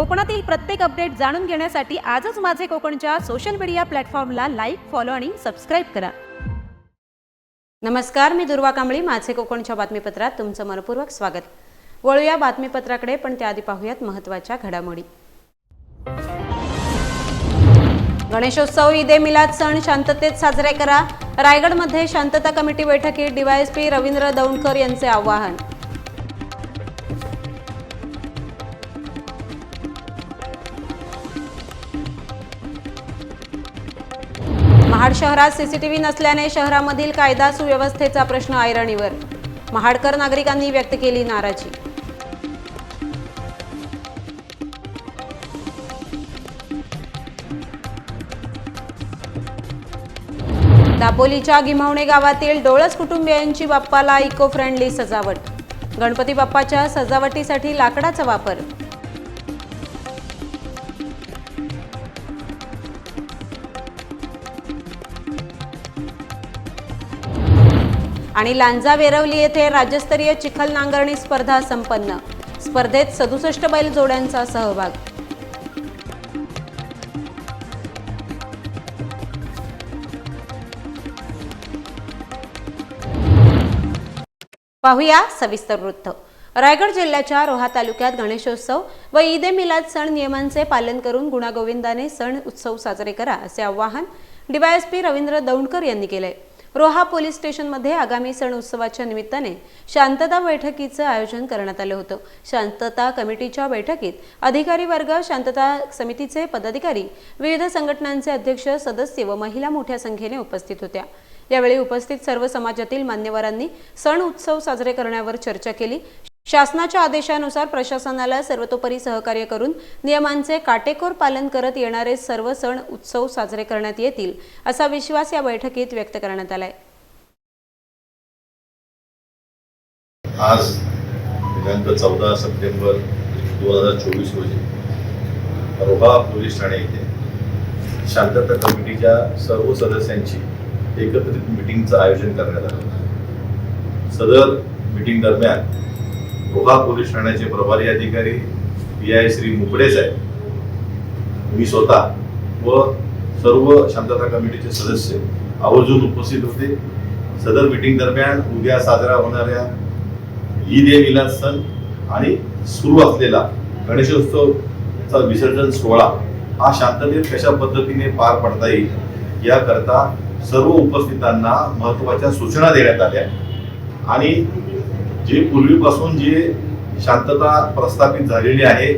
कोकणातील प्रत्येक अपडेट जाणून घेण्यासाठी आजच माझे कोकणच्या सोशल मीडिया प्लॅटफॉर्मला लाईक फॉलो आणि सबस्क्राईब करा. नमस्कार मी दुर्वा कांबळी माझे कोकणच्या बातमीपत्रात तुमचं मनपूर्वक स्वागत. वळूया बातमीपत्राकडे पण त्याआधी पाहूयात महत्त्वाच्या घडामोडी. गणेशोत्सव ईद ए मिलाद सण शांततेत साजरे करा. रायगडमध्ये शांतता कमिटी बैठकीत डीवायएसपी रवींद्र दौंडकर यांचे आवाहन. महाड शहरात सीसीटीव्ही नसल्याने शहरामधील कायदा सुव्यवस्थेचा प्रश्न ऐरणीवर. महाडकर नागरिकांनी व्यक्त केली नाराजी. दापोलीच्या गिमावणे गावातील डोळस कुटुंबियांची बाप्पाला इको फ्रेंडली सजावट. गणपती बाप्पाच्या सजावटीसाठी लाकडाचा वापर. आणि लांजा वेरवली येथे राज्यस्तरीय चिखल नांगरणी स्पर्धा संपन्न. स्पर्धेत सदुसष्ट बैल जोड्यांचा सहभाग. पाहूया सविस्तर वृत्त. रायगड जिल्ह्याच्या रोहा तालुक्यात गणेशोत्सव व ईद ए मिलाद सण नियमांचे पालन करून गुणागोविंदाने सण उत्सव साजरे करा असे आवाहन डीवायएसपी रवींद्र दौंडकर यांनी केले. रोहा पोलीस स्टेशनमध्ये आगामी सण उत्सवाच्या निमित्ताने शांतता बैठकीचं आयोजन करण्यात आलं होतं. शांतता कमिटीच्या बैठकीत अधिकारी वर्ग शांतता समितीचे पदाधिकारी विविध संघटनांचे अध्यक्ष सदस्य व महिला मोठ्या संख्येने उपस्थित होत्या. यावेळी उपस्थित सर्व समाजातील मान्यवरांनी सण उत्सव साजरे करण्यावर चर्चा केली. शासनाच्या आदेशानुसार प्रशासनाला सर्वतोपरी सहकार्य करून नियमांचे काटेकोर पालन करत येणारे सर्व सण उत्सव साजरे करण्यात येतील असा विश्वास या बैठकीत व्यक्त करण्यात आलाय. आज दिनांक चौदा सप्टेंबर दोन हजार चोवीस रोजी रोहा पोलीस ठाणे येथे शांतता कमिटीच्या सर्व सदस्यांची एकत्रित मिटिंगचं आयोजन करण्यात आलं सदर मिटिंग दरम्यान रोहा पोलीस ठाण्याचे प्रभारी अधिकारी पी आय श्री मुकडे साहेब. मी स्वतः व सर्व शांतता कमिटीचे सदस्य आवर्जून उपस्थित होते. सदर मिटिंग दरम्यान उद्या साजरा होणाऱ्या ईद ए मिलाद सण आणि सुरू असलेला गणेशोत्सवचा विसर्जन सोहळा हा शांततेत कशा पद्धतीने पार पडता येईल याकरता सर्व उपस्थितांना महत्त्वाच्या सूचना देण्यात आल्या. आणि जे पूर्वीपासून जे शांतता प्रस्थापित झालेली आहे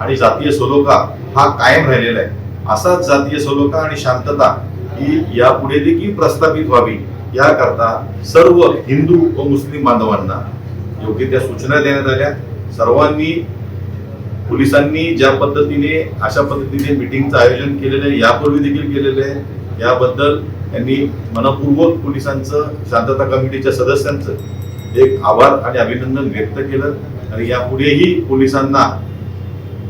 आणि जातीय सलोखा हा कायम राहिलेला आहे असाच जातीय सलोखा आणि शांतता ही यापुढे देखील प्रस्थापित व्हावी याकरता सर्व हिंदू व मुस्लिम बांधवांना योग्य त्या सूचना देण्यात आल्या. सर्वांनी पोलिसांनी ज्या पद्धतीने अशा पद्धतीने मिटिंगचं आयोजन केलेलं आहे यापूर्वी देखील केलेलं आहे. याबद्दल त्यांनी मनपूर्वक पोलिसांचं शांतता कमिटीच्या सदस्यांचं एक आभार आणि अभिनंदन व्यक्त केलं आणि यापुढेही पोलिसांना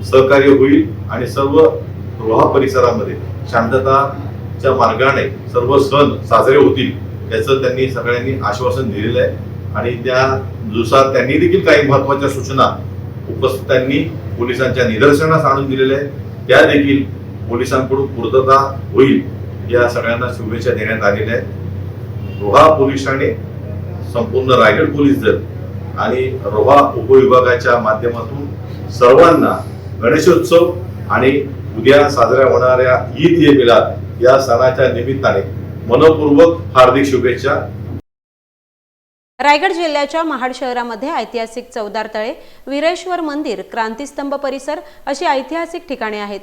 सहकार्य होईल आणि सर्व रोहा परिसरामध्ये शांतताच्या मार्गाने सर्व सण साजरे होतील याचं त्यांनी सगळ्यांनी आश्वासन दिलेलं आहे. आणि त्यानुसार त्यांनी देखील काही महत्त्वाच्या सूचना उपस्थितांनी पोलिसांच्या निदर्शनास आणून दिलेल्या आहेत. त्या देखील पोलिसांकडून पूर्तता होईल या सगळ्यांना शुभेच्छा देण्यात आलेल्या आहेत. रोहा पोलीस ठाणे संपूर्ण रायगड पोलीस दल आणि रोहा उपविभागाच्या माध्यमातून सर्वांना गणेशोत्सव आणि उद्या साजऱ्या होणाऱ्या ईद ए मिलाद या सणाच्या निमित्ताने मनपूर्वक हार्दिक शुभेच्छा. रायगड जिल्ह्याच्या महाड शहरामध्ये ऐतिहासिक चौदार तळे वीरेश्वर मंदिर क्रांतीस्तंभ परिसर अशी ऐतिहासिक ठिकाणे आहेत.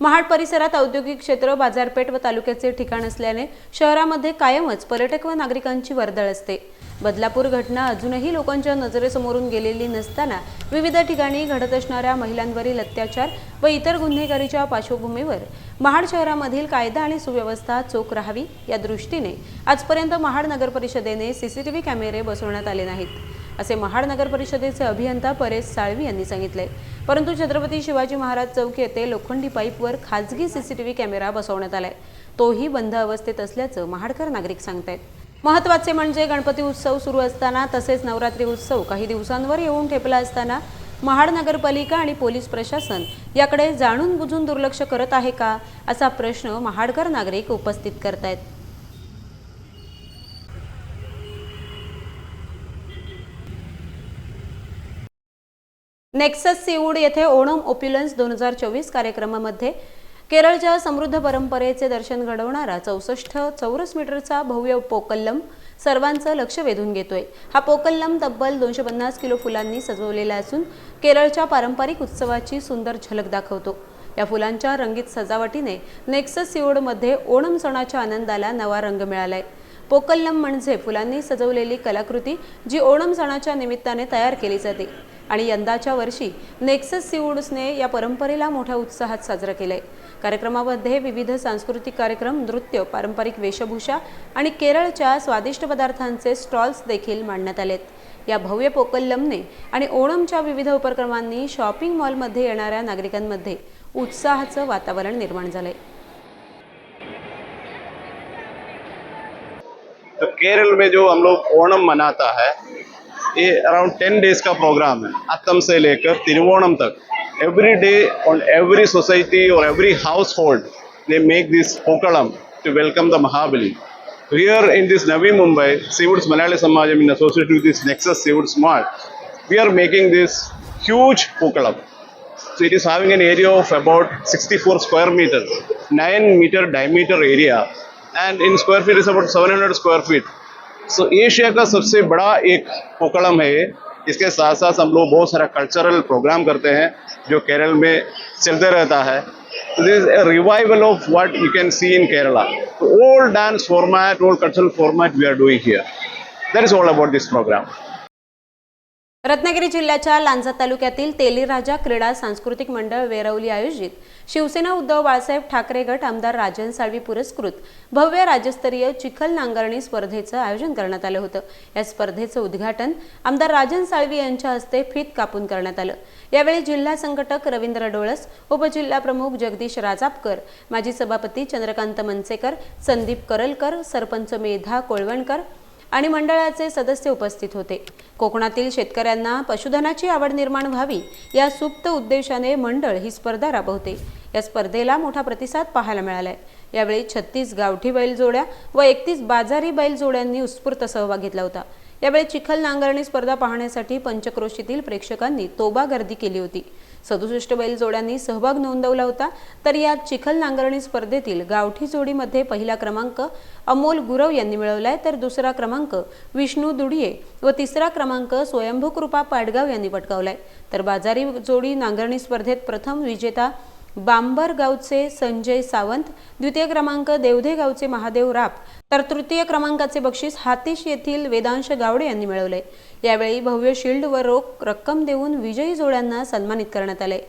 महाड परिसरात औद्योगिक क्षेत्र बाजारपेठ व तालुक्याचे ठिकाण असल्याने शहरामध्ये कायमच पर्यटक व नागरिकांची वर्दळ असते. बदलापूर घटना अजूनही लोकांच्या नजरेसमोरून गेलेली नसताना विविध ठिकाणी घडत असणाऱ्या महिलांवरील अत्याचार व इतर गुन्हेगारीच्या पार्श्वभूमीवर महाड शहरामधील कायदा आणि सुव्यवस्था चोख राहावी या दृष्टीने आजपर्यंत महाड नगर परिषदेने सीसीटीव्ही कॅमेरे बसवण्यात आले नाहीत. असे महाड नगर परिषदेचे अभियंता परेश साळवी यांनी सांगितले. परंतु छत्रपती शिवाजी महाराज चौक येथे लोखंडी पाईपवर खाजगी सीसीटीव्ही कॅमेरा बसवण्यात आलाय. तोही बंद अवस्थेत असल्याचं महाडकर नागरिक सांगतायत. महत्त्वाचे म्हणजे गणपती उत्सव सुरू असताना तसेच नवरात्री उत्सव काही दिवसांवर येऊन ठेपला असताना महाड नगरपालिका आणि पोलीस प्रशासन याकडे जाणून बुजून दुर्लक्ष करत आहे का असा प्रश्न महाडकर नागरिक उपस्थित करतायत. नेक्सस सीवूड येथे ओणम ओप्युलन्स दोन हजार चोवीस कार्यक्रमामध्ये केरळच्या समृद्ध परंपरेचे दर्शन घडवणारा चौसष्ट चौरस मीटरचा भव्य पोकल्लम सर्वांचं लक्ष वेधून घेतोय. हा पोकल्लम तब्बल दोनशे पन्नास किलो फुलांनी सजवलेला असून केरळच्या पारंपरिक उत्सवाची सुंदर झलक दाखवतो. या फुलांच्या रंगीत सजावटीने नेक्सस सीवूडमध्ये ओणम सणाच्या आनंदाला नवा रंग मिळालाय. पोकल्लम म्हणजे फुलांनी सजवलेली कलाकृती जी ओणम सणाच्या निमित्ताने तयार केली जाते. आणि यंदाच्या वर्षी नेक्सस सीवूड्सने या परंपरेला मोठ्या उत्साहात साजरं केलंय. कार्यक्रमामध्ये विविध सांस्कृतिक कार्यक्रम नृत्य पारंपरिक वेशभूषा आणि केरळच्या स्वादिष्ट पदार्थांचे स्टॉल्स देखील मांडण्यात आलेत. या भव्य पोकल्लमने आणि ओणमच्या विविध उपक्रमांनी शॉपिंग मॉलमध्ये येणाऱ्या नागरिकांमध्ये उत्साहाचं वातावरण निर्माण झालंय. तो केरल में जो हम लोग ओणम मनाता है ये अराउंड टेन डेज का प्रोग्राम है अतम से लेकर तिरुवोणम तक every day on every society और every household they make this pookalam to welcome the Mahabali Here in this Navi Mumbai, Seawoods Malayali Samajam in association with this Nexus Seawood Smart, we are making this huge pokalam. So it is having an area of about 64 square meter, 9 meter diameter area, and in square feet is about 700 square feet. So Asia का सबसे बड़ा एक पोकड़म है ये। इसके साथ साथ हम लोग बहुत सारा कल्चरल प्रोग्राम करते हैं, जो केरल में चलते रहता है। This a revival of what you can see in Kerala old dance format old cultural format we are doing here that is all about this program Ratnagiri जिल्ह्याच्या लांजा तालुक्यातील तेलीराजा क्रीडा सांस्कृतिक मंडळ वेरवली आयोजित शिवसेना उद्धव बाळासाहेब ठाकरे गट आमदार राजन साळवी पुरस्कृत भव्य राज्यस्तरीय चिखल नांगरणी स्पर्धेचं आयोजन करण्यात आलं होतं. या स्पर्धेचं उद्घाटन आमदार राजन साळवी यांच्या हस्ते फीत कापून करण्यात आलं. यावेळी जिल्हा संघटक रवींद्र डोळस उपजिल्हा प्रमुख जगदीश राजापकर माजी सभापती चंद्रकांत मनसेकर संदीप करलकर सरपंच मेधा कोळवणकर आणि मंडळाचे सदस्य उपस्थित होते. कोकणातील शेतकऱ्यांना पशुधनाची आवड निर्माण व्हावी या सुप्त उद्देशाने मंडळ ही स्पर्धा राबवते. या स्पर्धेला मोठा प्रतिसाद पाहायला मिळालाय. यावेळी छत्तीस गावठी बैलजोड्या व एकतीस बाजारी बैलजोड्यांनी उत्स्फूर्त सहभाग घेतला होता. यावेळी चिखल नांगरणी स्पर्धा पाहण्यासाठी पंचक्रोशीतील प्रेक्षकांनी तोबा गर्दी केली होती. सदुसष्ट बैलजोड्यांनी सहभाग नोंदवला होता. तर यात चिखल नांगरणी स्पर्धेतील गावठी जोडीमध्ये पहिला क्रमांक अमोल गुरव यांनी मिळवलाय. तर दुसरा क्रमांक विष्णू दुडिये व तिसरा क्रमांक स्वयंभू कृपा पाडगाव यांनी पटकावलाय. तर बाजारी जोडी नांगरणी स्पर्धेत प्रथम विजेता बांबर गावचे संजय सावंत द्वितीय क्रमांक देवधे गावचे महादेव राप. तर तृतीय क्रमांकाचे बक्षीस हातीश येथील वेदांश गावडे यांनी मिळवले. यावेळी भव्य शिल्ड व रोख रक्कम देऊन विजयी जोड्यांना सन्मानित करण्यात आले.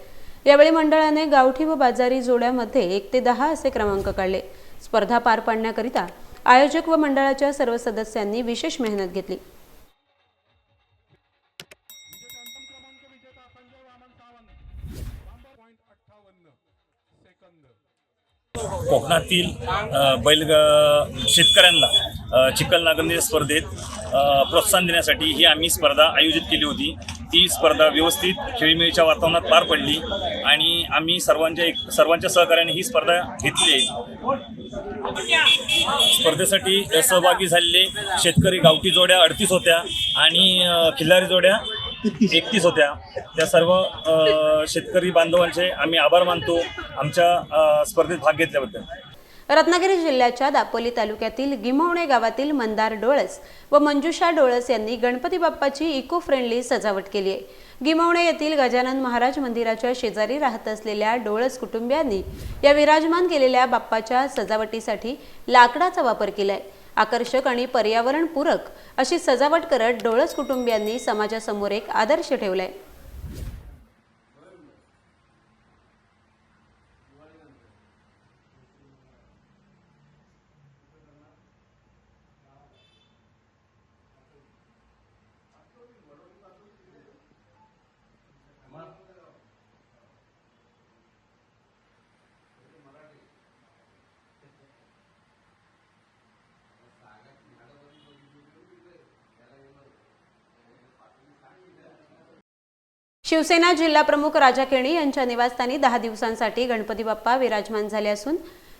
यावेळी मंडळाने गावठी व बाजारी जोड्यामध्ये एक ते दहा असे क्रमांक काढले. स्पर्धा पार पाडण्याकरिता आयोजक व मंडळाच्या सर्व सदस्यांनी विशेष मेहनत घेतली. कोकणातील बैलग बैल शेतकऱ्यांना चिखल नागरणी स्पर्धेत प्रोत्साहन देण्यासाठी ही आम्ही स्पर्धा आयोजित केली होती. ती स्पर्धा व्यवस्थित खेळीमेळीच्या वातावरणात पार पडली आणि आम्ही सर्वांच्या एक सर्वांच्या सहकार्याने ही स्पर्धा घेतली. आहे स्पर्धेसाठी सहभागी झालेले शेतकरी गावठी जोड्या अडतीस होत्या आणि खिल्लारी जोड्या एकतीस. होत्या. त्या सर्व शेतकरी बांधवांचे आम्ही आभार मानतो आमच्या स्पर्धेत भाग घेतल्याबद्दल. रत्नागिरी जिल्ह्याच्या दापोली तालुक्यातील गिमवणे गावातील मंदार डोळस व मंजुषा डोळस यांनी गणपती बाप्पाची इको फ्रेंडली सजावट केली आहे. गिमवणे येथील गजानन महाराज मंदिराच्या शेजारी राहत असलेल्या डोळस कुटुंबियांनी या विराजमान केलेल्या बाप्पाच्या सजावटीसाठी लाकडाचा वापर केलाय. आकर्षक आणि पर्यावरणपूरक अशी सजावट करत डोळस कुटुंबियांनी समाजासमोर एक आदर्श ठेवलाय. शिवसेना जिल्हाप्रमुख राजा केणी यांच्या निवासस्थानी दहा दिवसांसाठी गणपती बाप्पा विराजमान झाले असून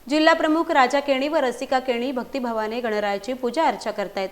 जिल्हा प्रमुख राजा केणी व रसिका केणी भक्तिभावाने गणरायाची पूजा अर्चा करतायत.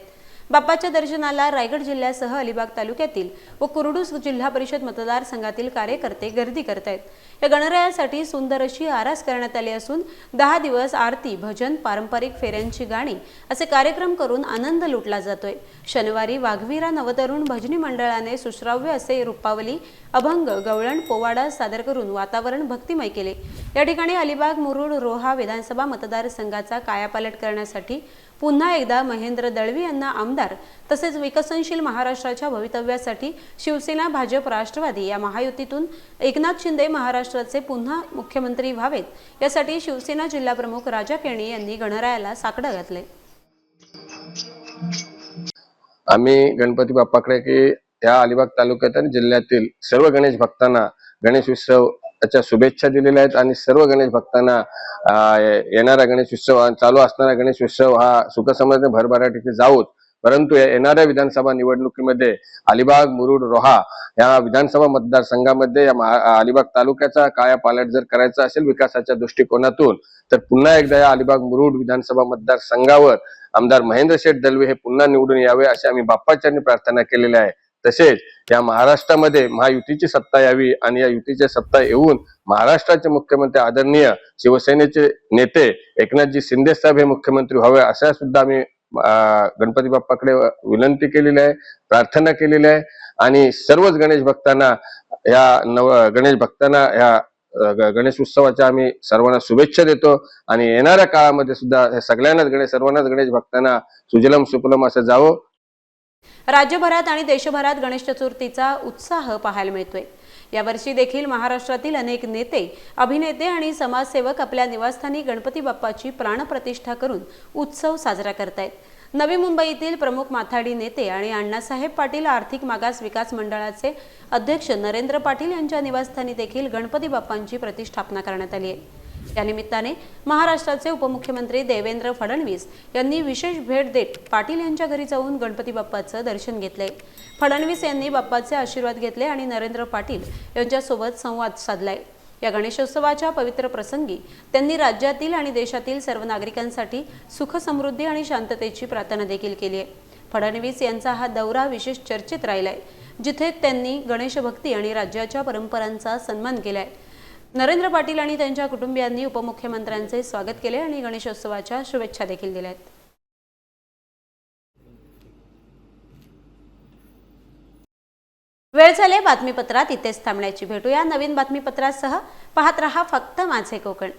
बाप्पाच्या दर्शनाला रायगड जिल्ह्यासह अलिबाग तालुक्यातील व कुरडूस जिल्हा परिषद मतदारसंघातील कार्यकर्ते गर्दी करत आहेत या गणरायासाठी सुंदर अशी आरास करण्यात आली असून दहा दिवस आरती भजन पारंपरिक फेऱ्यांची गाणी असे कार्यक्रम करून आनंद लुटला जातोय. शनिवारी वाघवीरा नवतरुण भजनी मंडळाने सुश्राव्य असे रूपावली अभंग गवळण पोवाडा सादर करून वातावरण भक्तिमय केले. या ठिकाणी अलिबाग मुरुड रोहा विधानसभा मतदारसंघाचा कायापालट करण्यासाठी पुन्हा एकदा महेंद्र दळवी यांना आमदार तसेच विकसनशील महाराष्ट्राच्या भवितव्यासाठी शिवसेना भाजप राष्ट्रवादी या महायुतीतून एकनाथ शिंदे महाराष्ट्राचे पुन्हा मुख्यमंत्री व्हावेत. यासाठी शिवसेना जिल्हाप्रमुख राजा केणी यांनी गणरायाला साकडं घातले. आम्ही गणपती बाप्पाकडे की या अलिबाग तालुक्यात आणि जिल्ह्यातील सर्व गणेश भक्तांना गणेश उत्सव त्याच्या शुभेच्छा दिलेल्या आहेत. आणि सर्व गणेश भक्तांना येणारा गणेश उत्सव चालू असणारा गणेश उत्सव हा सुखसमृद्ध भरभराटीचे जाऊत परंतु येणाऱ्या विधानसभा निवडणुकीमध्ये अलिबाग मुरुड रोहा या विधानसभा मतदारसंघामध्ये या महा- अलिबाग तालुक्याचा काया पालट जर करायचा असेल विकासाच्या दृष्टिकोनातून तर पुन्हा एकदा या अलिबाग मुरुड विधानसभा मतदारसंघावर आमदार महेंद्र शेठ दलवे हे पुन्हा निवडून यावे अशी आम्ही बाप्पाच्यांनी प्रार्थना केलेली आहे. तसेच या महाराष्ट्रामध्ये महायुतीची सत्ता यावी आणि या युतीची सत्ता येऊन महाराष्ट्राचे मुख्यमंत्री आदरणीय शिवसेनेचे नेते एकनाथजी शिंदे साहेब हे मुख्यमंत्री व्हावे अशा सुद्धा आम्ही गणपती बाप्पाकडे विनंती केलेली आहे प्रार्थना केलेली आहे. आणि सर्वच गणेश भक्तांना या नव गणेश भक्तांना या गणेश उत्सवाच्या आम्ही सर्वांना शुभेच्छा देतो. आणि येणाऱ्या काळामध्ये सुद्धा सगळ्यांनाच गणेश सर्वांनाच गणेश भक्तांना सुजलम सुफलम असं जावं. राज्यभरात आणि देशभरात गणेश चतुर्थीचा उत्साह पाहायला मिळतोय. यावर्षी देखील महाराष्ट्रातील अनेक नेते अभिनेते आणि समाजसेवक आपल्या निवासस्थानी गणपती बाप्पाची प्राणप्रतिष्ठा करून उत्सव साजरा करतायत. नवी मुंबईतील प्रमुख माथाडी नेते आणि अण्णासाहेब पाटील आर्थिक मागास विकास मंडळाचे अध्यक्ष नरेंद्र पाटील यांच्या निवासस्थानी देखील गणपती बाप्पांची प्रतिष्ठापना करण्यात आली आहे. या निमित्ताने महाराष्ट्राचे उपमुख्यमंत्री देवेंद्र फडणवीस यांनी विशेष भेट देत पाटील यांच्या घरी जाऊन गणपती बाप्पाचं दर्शन घेतलंय फडणवीस यांनी बाप्पाचे आशीर्वाद घेतले आणि नरेंद्र पाटील यांच्यासोबत संवाद साधलाय. या गणेशोत्सवाच्या पवित्र प्रसंगी त्यांनी राज्यातील आणि देशातील सर्व नागरिकांसाठी सुख समृद्धी आणि शांततेची प्रार्थना देखील केली आहे. फडणवीस यांचा हा दौरा विशेष चर्चेत राहिलाय जिथे त्यांनी गणेशभक्ती आणि राज्याच्या परंपरांचा सन्मान केलाय. नरेंद्र पाटील आणि त्यांच्या कुटुंबियांनी उपमुख्यमंत्र्यांचे स्वागत केले आणि गणेशोत्सवाच्या शुभेच्छा देखील दिल्या आहेत वेळ झाले बातमीपत्रात इथेच थांबण्याची. भेटूया नवीन बातमीपत्रासह. पाहत रहा फक्त माझे कोकण.